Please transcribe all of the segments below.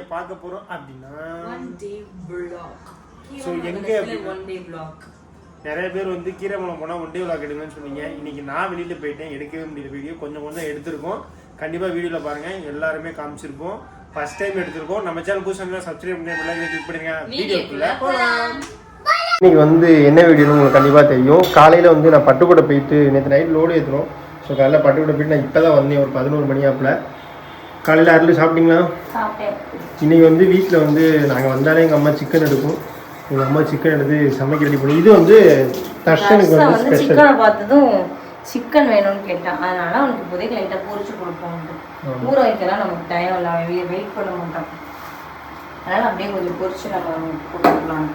பார்க்க போறோம் அப்படின்னா ஒன் டே vlog. So, எங்க அப்படின்னா- ஒன் டே vlog. நிறைய பேர் வந்து கீரைமலம் போனால் ஒன் டே விளாக் எடுங்கன்னு சொன்னீங்க. இன்னைக்கு நான் வெளியில போயிட்டேன் எடுக்கவே முடியல வீடியோ கொஞ்சம் கொஞ்சம் எடுத்திருக்கோம். கண்டிப்பா வீடியோல பாருங்க எல்லாருமே காமிச்சிருப்போம். ஃபர்ஸ்ட் டைம் எடுத்திருக்கோம். நம்ம சேனல் புதுசாக சப்ஸ்கிரைப் பண்ணி கிளிக் பண்ணுங்க. வீடியோக்குள்ள போகலாம் இன்னைக்கு வந்து என்ன வீடியோன்னு உங்களுக்கு கண்டிப்பாக தெரியும். காலையில் வந்து நான் பட்டுக்கோட்டை போயிட்டு நேற்று நைட் லோடு ஏற்றுறோம் ஸோ காலையில் பட்டுக்கோட்டை போயிட்டு நான் இப்போ தான் வந்தேன். ஒரு பதினோரு மணி ஆப்பில். காலையில் அருள் சாப்பிட்டீங்களா? இன்னைக்கு வந்து வீட்டில் வந்து நாங்கள் வந்தாலே எங்கள் அம்மா சிக்கன் எடுக்கும். எங்கள் அம்மா சிக்கன் எடுத்து சமைக்க ரெடி பண்ணி இது வந்து தர்ஷனுக்கு வந்து ஸ்பெஷல் சிக்கனை பார்த்ததும் சிக்கன் வேணும்னு கேட்டான். அதனால அவனுக்கு இப்போதைக்கு லைட்டாக பொரிச்சு கொடுப்போம் ஊற வைக்கலாம் நமக்கு டைம் இல்லை. அவன் வெயிட் பண்ண மாட்டான். அதனால அப்படியே கொஞ்சம் பொரிச்சு நம்ம கொடுத்துக்கலாம்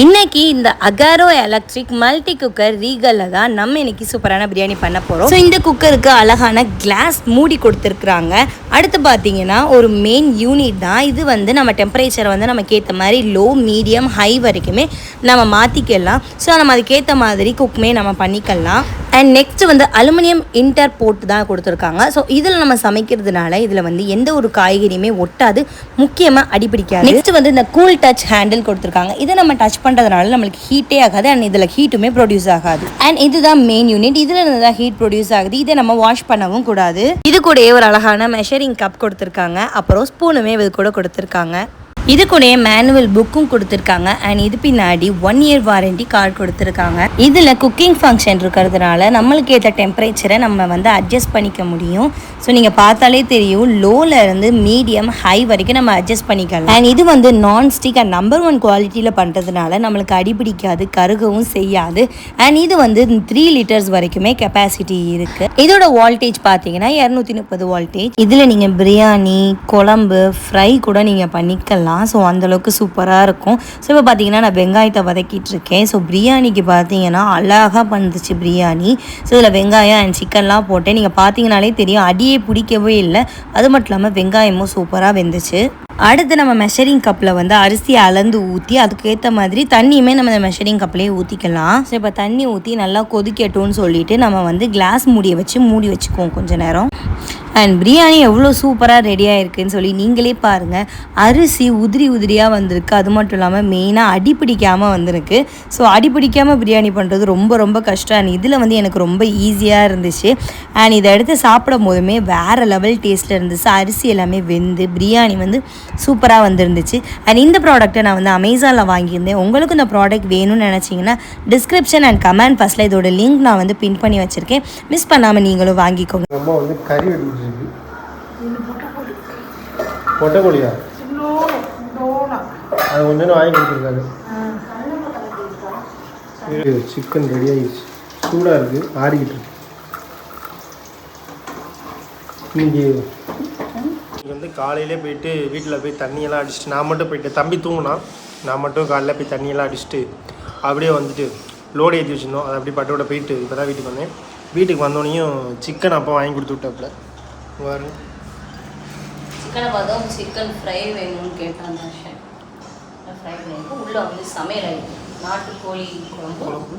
இன்னைக்கு இந்த அகாரோ எலக்ட்ரிக் மல்டி குக்கர் ரீகலில் தான் நம்ம இன்னைக்கு சூப்பரான பிரியாணி பண்ண போகிறோம் ஸோ இந்த குக்கருக்கு அழகான கிளாஸ் மூடி கொடுத்துருக்குறாங்க. அடுத்து பார்த்தீங்கன்னா ஒரு மெயின் யூனிட் தான். இது வந்து நம்ம டெம்பரேச்சரை வந்து நமக்கு ஏற்ற மாதிரி லோ மீடியம் ஹை வரைக்குமே நம்ம மாற்றிக்கலாம் ஸோ நம்ம அதுக்கேற்ற மாதிரி குக்குமே நம்ம பண்ணிக்கலாம். அண்ட் நெக்ஸ்ட் வந்து அலுமினியம் இன்டர் போட்டு தான் கொடுத்துருக்காங்க. ஸோ இதில் நம்ம சமைக்கிறதுனால இதில் வந்து எந்த ஒரு காய்கறியுமே ஒட்டாது. முக்கியமாக அடிப்பிடிக்காது நெக்ஸ்ட் வந்து இந்த கூல் டச் ஹேண்டில் கொடுத்துருக்காங்க. இதை நம்ம டச் பண்ணுறதுனால நம்மளுக்கு ஹீட்டே ஆகாது. அண்ட் இதில் ஹீட்டுமே ப்ரொடியூஸ் ஆகாது. அண்ட் இதுதான் மெயின் யூனிட் இதில் இருந்து தான் ஹீட் ப்ரொடியூஸ் ஆகுது. இதை நம்ம வாஷ் பண்ணவும் கூடாது. இது கூடயே ஒரு அழகான மெஷரிங் கப் கொடுத்துருக்காங்க. அப்புறம் ஸ்பூனுமே இது கூட கொடுத்துருக்காங்க. இது கூட மேனுவல் புக்கும் கொடுத்துருக்காங்க. அண்ட் இது பின்னாடி ஒன் இயர் வாரண்டி கார்டு கொடுத்துருக்காங்க. இதில் குக்கிங் ஃபங்க்ஷன் இருக்கிறதுனால நம்மளுக்கு ஏற்ற டெம்பரேச்சரை நம்ம வந்து அட்ஜஸ்ட் பண்ணிக்க முடியும். ஸோ நீங்கள் பார்த்தாலே தெரியும் லோலேருந்து இருந்து மீடியம் ஹை வரைக்கும் நம்ம அட்ஜஸ்ட் பண்ணிக்கலாம். அண்ட் இது வந்து non stick and number one குவாலிட்டியில் பண்ணுறதுனால நம்மளுக்கு அடிபிடிக்காது கருகவும் செய்யாது. அண்ட் இது வந்து த்ரீ லிட்டர்ஸ் வரைக்குமே கெப்பாசிட்டி இருக்குது இதோட வால்டேஜ் பார்த்தீங்கன்னா இரநூத்தி முப்பது வால்டேஜ் இதில் நீங்கள் பிரியாணி குழம்பு ஃப்ரை கூட நீங்கள் பண்ணிக்கலாம். ஸோ அந்தளவுக்கு சூப்பராக இருக்கும். ஸோ இப்போ பார்த்தீங்கன்னா நான் வெங்காயத்தை வதக்கிட்டு இருக்கேன் ஸோ பிரியாணிக்கு பார்த்தீங்கன்னா அழகாக பண்ணுச்சு பிரியாணி. ஸோ இதில் வெங்காயம் அண்ட் சிக்கன்லாம் போட்டேன். நீங்கள் பார்த்தீங்கனாலே தெரியும். அடியே பிடிக்கவே இல்லை. அது மட்டும் இல்லாமல் வெங்காயமும் சூப்பராக வெந்துச்சு. அடுத்து நம்ம மெஷரிங் கப்பில் வந்து அரிசியை அளந்து ஊற்றி அதுக்கேற்ற மாதிரி தண்ணியுமே நம்ம இந்த மெஷரிங் கப்லேயே ஊற்றிக்கலாம் ஸோ இப்போ தண்ணி ஊற்றி நல்லா கொதிக்கட்டும்னு சொல்லிட்டு நம்ம வந்து கிளாஸ் மூடியை வச்சு மூடி வச்சுக்குவோம் கொஞ்சம் நேரம். அண்ட் பிரியாணி எவ்வளோ சூப்பராக ரெடியாக ஆகிருக்குன்னு சொல்லி நீங்களே பாருங்கள் அரிசி உதிரி உதிரியாக வந்திருக்கு. அது மட்டும் இல்லாமல் மெயினாக அடி பிடிக்காமல் வந்திருக்கு. ஸோ அடி பிடிக்காமல் பிரியாணி பண்ணுறது ரொம்ப ரொம்ப கஷ்டம். அண்ட் இதில் வந்து எனக்கு ரொம்ப ஈஸியாக இருந்துச்சு. அண்ட் இதை எடுத்து சாப்பிடும் போதுமே வேறு லெவல் டேஸ்ட்டில் இருந்துச்சு. அரிசி எல்லாமே வெந்து பிரியாணி வந்து சூப்பராக வந்துருந்துச்சு. அண்ட் இந்த ப்ராடக்ட்டை நான் வந்து அமேசானில் வாங்கியிருந்தேன். உங்களுக்கு இந்த ப்ராடக்ட் வேணும்னு நினச்சிங்கன்னா டிஸ்கிரிப்ஷன் அண்ட் கமெண்ட் ஃபஸ்ட்டில் இதோட லிங்க் நான் வந்து பின் பண்ணி வச்சுருக்கேன். மிஸ் பண்ணாமல் நீங்களும் வாங்கிக்கோங்க. இருக்கு. பொட்டைக்கோழியா? அது கொஞ்ச நேரம் வாங்கி கொடுத்துருக்காரு. சிக்கன் ரெடி ஆகிடுச்சு சூடாக இருக்குது ஆறிக்கிட்டு இருக்கு. இன்னைக்கு வந்து காலையிலே போயிட்டு வீட்டில் போய் தண்ணியெல்லாம் அடிச்சுட்டு நான் மட்டும் போயிட்டு தம்பி தூங்கினான் நான் மட்டும் காலையில் போய் தண்ணியெல்லாம் அடிச்சுட்டு அப்படியே வந்துட்டு லோடு ஏற்றி வச்சுருந்தோம். அதை அப்படியே பட்டோட போயிட்டு இப்போ தான் வீட்டுக்கு வந்தேன். வீட்டுக்கு வந்தோடனையும் சிக்கன் அப்போ வாங்கி கொடுத்து விட்டாப்புல. பாருங்க சிக்கனை பார்த்தோம் சிக்கன் ஃப்ரை வேணும்னு கேட்டான் தர்ஷன். ஃப்ரை வேணும் உள்ளே வந்து சமையல் ஆகிடும் நாட்டுக்கோழி குழம்பு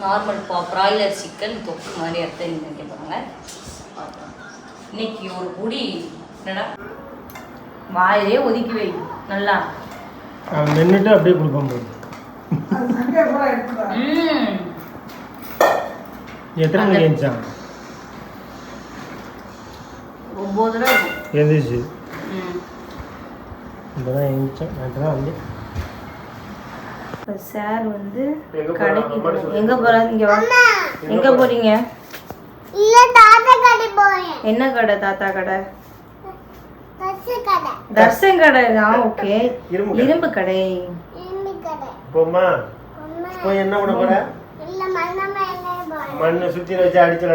நார்மல் பா ப்ராய்லர் சிக்கன் தொக்கு மாதிரி எடுத்து நீங்கள் கேட்பாங்க இன்னைக்கு ஒரு குடி என்னடா? வாயிலே ஒதுக்கி வை. நல்லா. நின்றுட்டு அப்படியே கொடுப்பான் பாரு. ம். எத்தனை மணிக்கு எழுந்தான் ஒம்பது ரூபா நான் தான் வந்து சார் வந்து? கடைக்கு. எங்கே போகிறாங்க எங்கே போகிறீங்க இல்ல தாத்தா கடை போறேன். என்ன கடை தாத்தா கடை? தச்சு கடை. தர்சன் கடை. தான் ஓகே. இரும்பு கடை. இரும்பு கடை. இரும்பு கடை. போம்மா. அம்மா போய் என்ன பண்ண போற? மண்ணை சுற்றி வச்சு அடிச்சு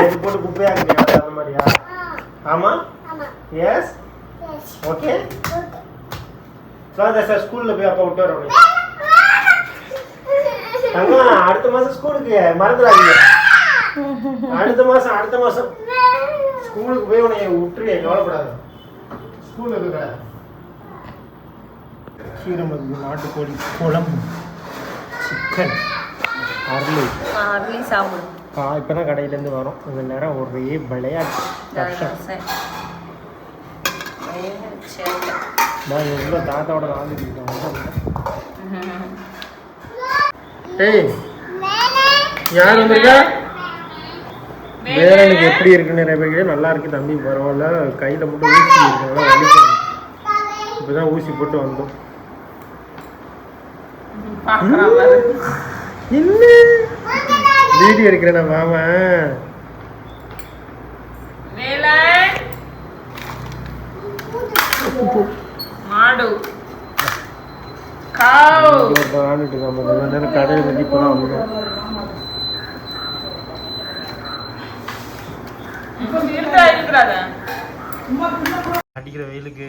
இது போட்டு குப்பையாக்குறியா அந்த மாதிரியா? ஆமா? ஆமா. Yes yes okay okay sir ஸ்கூலில் போய் அப்பா விட்டு வரணும் தங்கம் அடுத்த மாதம் ஸ்கூலுக்கு மறந்துடாதீங்க. அடுத்த மாதம் அடுத்த மாதம் ஸ்கூலுக்கு போய் உன்னை விட்டுருங்க கவலைப்படாத. ஸ்கூலுக்கு கடை கீரமது நாட்டுக்கோழி குழம்பு சிக்கன் அருளை. அருளையும் சாப்பிடும் கா இப்போ தான் கடையிலேருந்து வரோம். இந்த நேரம் ஒரே விளையாட்டு. நான் எவ்வளோ தாத்தாவோட வாழ்ந்துட்டு ஏய் யார் வந்திருக்கா? வேலனுக்கு எப்படி இருக்குன்னு நிறைய பேர் நல்லா இருக்கு தம்பி பரவாயில்ல. கையில் மட்டும் ஊசி இருக்கனால வலிக்கும் இப்போதான் ஊசி போட்டு வந்தோம். என்ன? வீடியோ எடுக்கிறேன் மாமா? மாடு. காவ். ஆண்டுட்டு நம்ம கொஞ்ச நேரம் வந்தோம் இப்போ வீர்தா இருக்கிறாங்க அடிக்கிற வெயிலுக்கு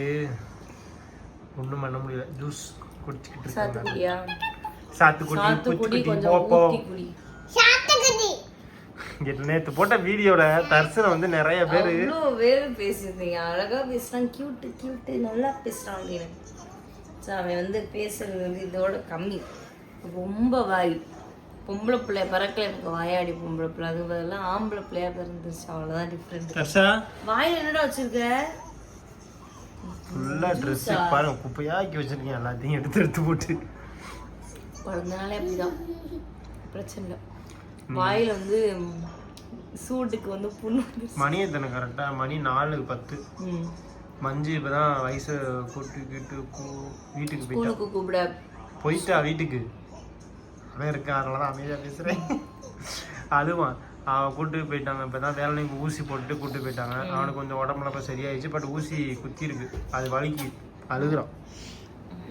ஒன்றும் பண்ண முடியல. ஜூஸ் குடிச்சிக்கிட்டு இருக்கேன் சாத்துக்குடியா? சாத்துக்குடி கொஞ்சம் போப்போ ஊத்தி குடி சாத்துக்குடி நேத்து போட்ட வீடியோல தர்சனை வந்து நிறைய பேர் அவ்வளோ வேறு பேசியிருந்தீங்க. அழகா பேசுறான். கியூட்டு கியூட்டு நல்லா பேசுறான் அப்படின்னு. ஸோ அவன் வந்து பேசுறது வந்து இதோட கம்மி. ரொம்ப வாய். பொம்பளை பிள்ளை பறக்கல எனக்கு வாயாடி பொம்பளை பிள்ளை. அது பதிலாக ஆம்பளை பிள்ளையா பிறந்துச்சு அவ்வளோதான் டிஃப்ரெண்ட் வாயில் என்னடா வச்சிருக்க? ஃபுல்லா ட்ரெஸ் பாருங்க குப்பையாக்கி வச்சிருக்கேன் எல்லாத்தையும் எடுத்து எடுத்து போட்டு. பிறந்தனாலே அப்படிதான். பிரச்சனை இல்லை. வாயில் வந்து சூட்டுக்கு வந்து புண்ணு. மணி எத்தனை கரெக்டா மணி நாலு பத்து. மஞ்சு இப்பதான் வயசு கூட்டிக்கிட்டு வீட்டுக்கு போயிட்டா. கூப்பிட. போயிட்டா வீட்டுக்கு. அவன் இருக்கா அதனால தான் அமைதியா பேசுறேன். அழுவான். அவன் கூட்டு போயிட்டாங்க இப்பதான் வேலைக்கு ஊசி போட்டு கூட்டு போயிட்டாங்க. அவனுக்கு கொஞ்சம் உடம்புல இப்ப சரியாயிடுச்சு பட் ஊசி குத்தி இருக்கு அது வலிக்கு. அழுகுறான்.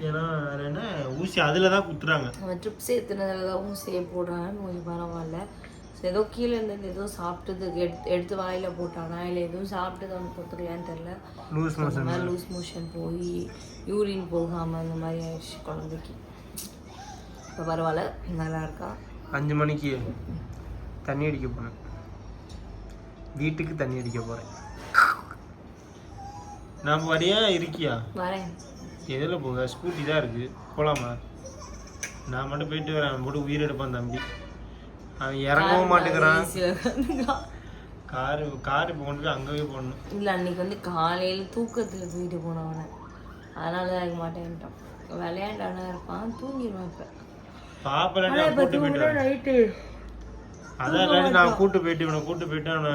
ஏன்னா என்ன? ஊசி அதுல தான் குத்துறாங்க ட்ரிப்ஸ் ஏற்றுனதுல தான் ஊசியை போடுறான் கொஞ்சம் பரவாயில்ல. ஏதோ கீழே இருந்தது ஏதோ சாப்பிட்டதுக்கு எடுத்து எடுத்து வாயில் போட்டானா? இல்லை எதுவும் சாப்பிட்டது அவனுக்கு ஒத்துக்கலையான்னு தெரில லூஸ் மோஷன் லூஸ் மோஷன் போய் யூரின் போகாமல் அந்த மாதிரி ஆயிடுச்சு குழந்தைக்கு. இப்போ பரவாயில்ல நல்லா இருக்கான் அஞ்சு மணிக்கு தண்ணி அடிக்க போனேன் வீட்டுக்கு தண்ணி அடிக்க போறேன். நான் வரியா இருக்கியா? வரேன். எதில் போக? ஸ்கூட்டி தான் இருக்கு. போலாமா? நான் மட்டும் போயிட்டு வரேன். போட்டு உயிர் எடுப்பான் தம்பி. அவன் இறங்கவும் மாட்டேங்கிறான். காரு கார் இப்போ கொண்டு போய் அங்கவே போடணும். இல்லை அன்னைக்கு வந்து காலையில் தூக்கத்தில் தூக்கிட்டு போனவனை அதனால தான் இருக்க மாட்டேன்ட்டான். விளையாண்டானா இருப்பான் தூங்கிடுவான் இப்போ. பாப்பல நான் கூட்டு போயிட்டு அதான் நான் கூட்டு போயிட்டு இவனை கூட்டு போயிட்டு அவனை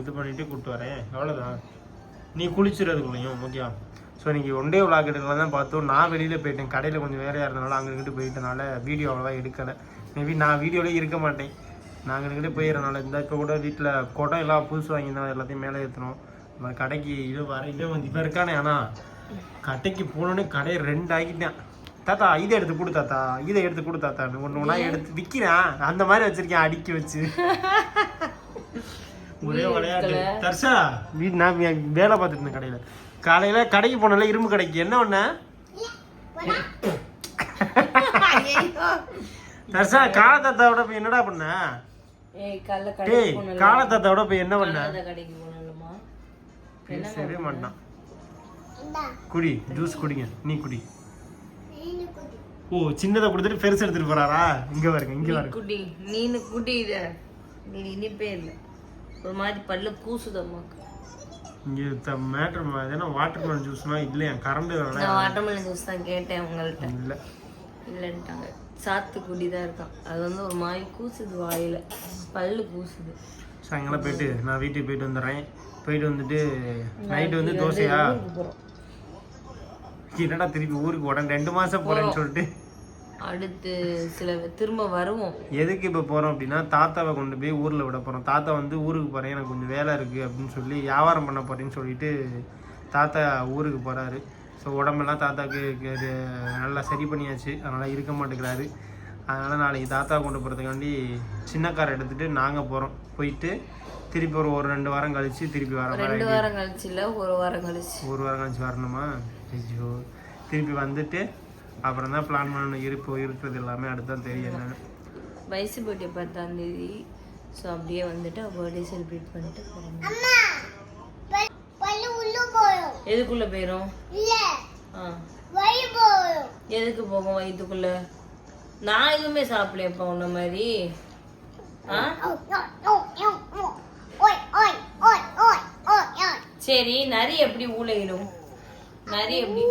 இது பண்ணிட்டு கூட்டு வரேன். அவ்வளோதான் நீ குளிச்சுறதுக்குள்ளையும் ஓகேவா? ஸோ இன்னைக்கு ஒன்றே விளாக் எடுக்கலாம் தான் பார்த்தோம். நான் வெளியில் போயிட்டேன். கடையில் கொஞ்சம் வேலையாக இருந்தனால அங்கே போயிட்டனால வீடியோ அவ்வளோவா எடுக்கலை. மேபி நான் வீடியோலேயே இருக்க மாட்டேன். நாங்கள் இங்கிட்டு போயிடறனால இந்த இப்போ கூட வீட்டில் குடம் எல்லாம் புதுசு வாங்கியிருந்தோம் எல்லாத்தையும் மேலே ஏற்றணும் நம்ம கடைக்கு இது வர இதே வந்து இப்போ இருக்கானே ஆனால் கடைக்கு போனோடனே கடையை ரெண்டு ஆக்கிட்டேன். தாத்தா இதை எடுத்து கொடு தாத்தா இதை எடுத்து கொடு தாத்தா ஒன்று ஒன்றா எடுத்து விற்கிறேன் அந்த மாதிரி வச்சிருக்கேன் அடுக்கி வச்சு. ஒரே விளையாட்டு. தர்ஷா வீ நான் வேலை பார்த்துட்டு இருந்தேன் கடையில். காலையில் கடைக்கு போனல இரும்பு கடைக்கு. என்ன பண்ண தர்ஷா கால தாத்தாவோட என்னடா பண்ண? டேய் கடைக்கு கால தாத்தாவோட போய் என்ன பண்ண? பேசவே மாட்டான் குடி ஜூஸ் குடிங்க. நீ குடி. குடி. ஓ சின்னதை கொடுத்துட்டு பெருசு எடுத்துட்டு போறாரா? இங்க பாருங்க இங்க பாருங்க. குட்டி நீனு இத. நீ இனிப்பே இல்லை. ஒரு மாதிரி பல்லு கூசுது அம்மாக்கு. இங்க மேட்ரு ஏன்னா வாட்டர் மெலன் ஜூஸ்னா இல்லையா கரண்ட் நான் வாட்டர்மெலன் ஜூஸ் தான் கேட்டேன் உங்கள்கிட்ட இல்ல. இல்லைன்ட்டாங்க. சாத்துக்குடி தான் இருக்கான். அது வந்து ஒரு மாதிரி கூசுது வாயில. பல்லு கூசுது. சாயங்காலம் போயிட்டு நான் வீட்டுக்கு போயிட்டு வந்துடுறேன். போயிட்டு வந்துட்டு நைட்டு வந்து தோசையா? என்னடா திருப்பி ஊருக்கு உடனே ரெண்டு மாசம் போறேன்னு சொல்லிட்டு. அடுத்து சில திரும்ப வருவோம். எதுக்கு இப்போ போறோம் அப்படின்னா தாத்தாவை கொண்டு போய் ஊர்ல விட போறோம். தாத்தா வந்து ஊருக்கு போறேன். எனக்கு கொஞ்சம் வேலை இருக்கு அப்படின்னு சொல்லி வியாபாரம் பண்ண போறேன்னு சொல்லிட்டு தாத்தா ஊருக்கு போறாரு. ஸோ உடம்பெல்லாம் தாத்தாக்கு கு- இது நல்லா சரி பண்ணியாச்சு. அதனால இருக்க மாட்டேங்கிறாரு. அதனால நாளைக்கு தாத்தா கொண்டு போறதுக்காண்டி சின்ன கார் எடுத்துட்டு நாங்க போறோம். போயிட்டு திருப்பி ஒரு ஒரு ரெண்டு வாரம் கழிச்சு திருப்பி வர ரெண்டு வாரம் கழிச்சு இல்ல ஒரு வாரம் கழிச்சு. ஒரு வாரம் கழிச்சு வரணுமா? ஐயோ. திருப்பி வந்துட்டு அப்புறம் தான் பிளான் பண்ணணும். இருப்பு இருக்கிறது எல்லாமே அடுத்தான் தெரியும் வயசு பர்த்டே பத்தாம் தேதி. ஸோ அப்படியே வந்துட்டு பர்த்டே செலிப்ரேட் பண்ணிட்டு போகிறோம் எதுக்குள்ள போயிரும்? எதுக்கு போகும் வயிற்றுக்குள்ள நான் எதுவுமே சாப்பிடலப்பா உன்ன மாதிரி. சரி நிறைய எப்படி ஊழையிடும் நிறைய எப்படி?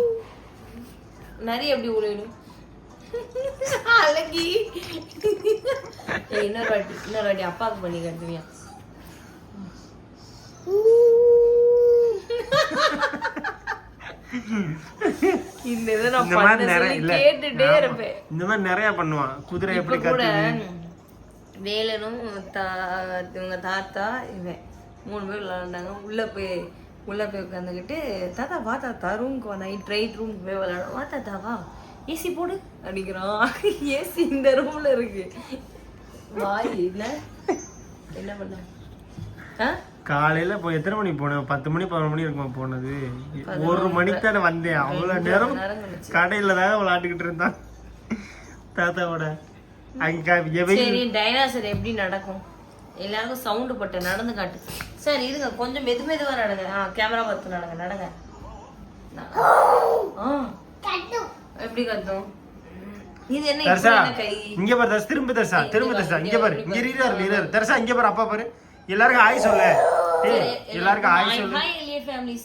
நிறைய எப்படி ஊழையிடும் அழகி. இன்னொரு வாட்டி இன்னொரு வாட்டி அப்பாவுக்கு பண்ணி கட்டுவியா? இந்த இதை நான் இந்த மாதிரி நிறைய இல்ல. கேட்டுட்டே. இருப்பேன். இந்த மாதிரி நிறைய பண்ணுவான். குதிரை எப்படி கூட வேலனும் தா- இவங்க தாத்தா இவன் மூணு பேர் விளையாண்டாங்க. உள்ள போய் உள்ள போய் உட்காந்துக்கிட்டு தாத்தா வா தாத்தா ரூமுக்கு வா நைட் ரைட் ரூமுக்கு போய் விளையாடும் வா தாத்தா வா. ஏசி போடு அப்படிங்கிறான். ஏசி இந்த ரூம்ல இருக்கு. வாய் என்ன? என்ன பண்ண? ஆ? காலையில இப்போ எத்தனை மணிக்கு போனேன் பத்து மணி பதினொரு மணி இருக்குமா போனது? ஒரு மணிக்கு தானே வந்தேன். அவ்வளவு நேரம். கடையில தான் விளையாட்டுக்கிட்டு இருந்தான். தாத்தாவோட. அங்க சரி டைனாசர் எப்படி நடக்கும்? எல்லாருக்கும் சவுண்டு போட்டு நடந்து காட்டு. சார் இருங்க கொஞ்சம் மெது மெதுவா நடங்க. ஆ கேமரா பார்த்து நடங்க நடங்க. எப்படி கத்தும் இது என்ன இங்க பாரு திரும்ப தர்சா திரும்ப தர்சா இங்க பாரு இங்க இரு இரு தர்சா இங்க பாரு அப்பா பாரு. எல்லாருக்கும் ஹாய் சொல்லு. ஏய் எல்லாருக்கும் ஹாய் சொல்லு. ஹாய்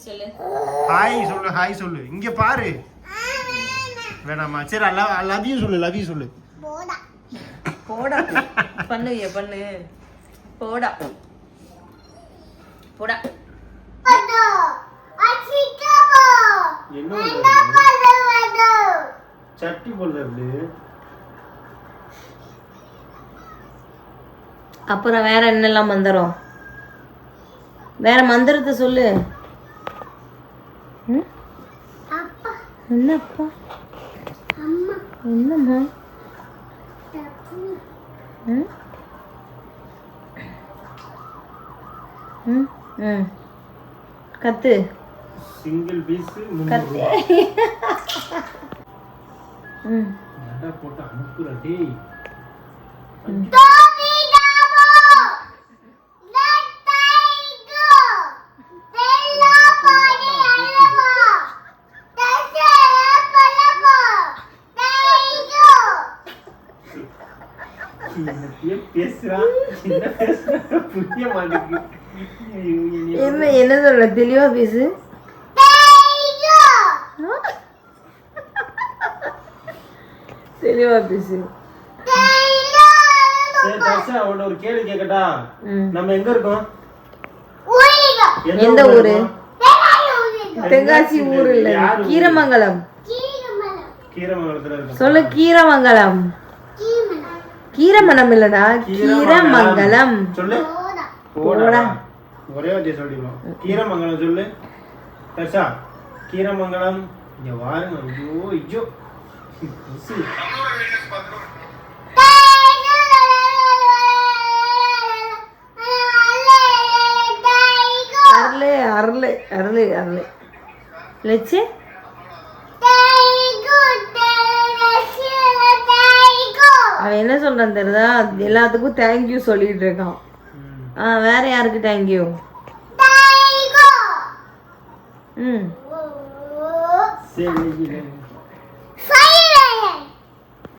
சொல்லு. ஹாய் சொல்லு ஹாய் சொல்லு. இங்க பாரு. வேணாமா சரி லவ் லவ் யூ சொல்லு லவ் யூ சொல்லு. போடா. போடா. பண்ணுவிய பண்ணு. போடா. போடா. என்ன சட்டி போடுறது அப்புறம் வேற என்னெல்லாம் மந்திரம்? வேற மந்திரத்தை சொல்லு. ம்? அப்பா. என்னப்பா? அம்மா. என்னம்மா? ம்? ம்? ம். கத்து. சிங்கிள் பீஸ் கத்து. ம். போட்டு அனுப்புற டேய். என்ன பேசுறா புரிய மாட்டேங்குது ஐயோ, என்னைய என்ன என்ன சொல்ற தெளிவா பேசு! தெளிவா பேசு சரி ஒரு கேள்வி கேட்கட்டா. நம்ம எங்க இருக்கோம்! எந்த ஊரு? தென்காசி ஊர் இல்ல? கீரமங்கலம்! கீரமங்கலத்துல சொல்லு கீரமங்கலம் Kirumana! கீரமணம் இல்லடா கீரமங்கலம். சொல்லு! போடா. ஒரே வார்த்தையை சொல்லிடுவோம் கீரமங்கலம் சொல்லு. தர்ஷா கீரமங்கலம். இங்க வாருங்க. ஐயோ ஐயோ. அருளு அருளு அருளு அருளு. லட்சு? அவன் என்ன சொல்றான் தெரியுதா? எல்லாத்துக்கும் தேங்க்யூ சொல்லிட்டு இருக்கான். ஆ வேற யாருக்கு தேங்க்யூ ம். சரி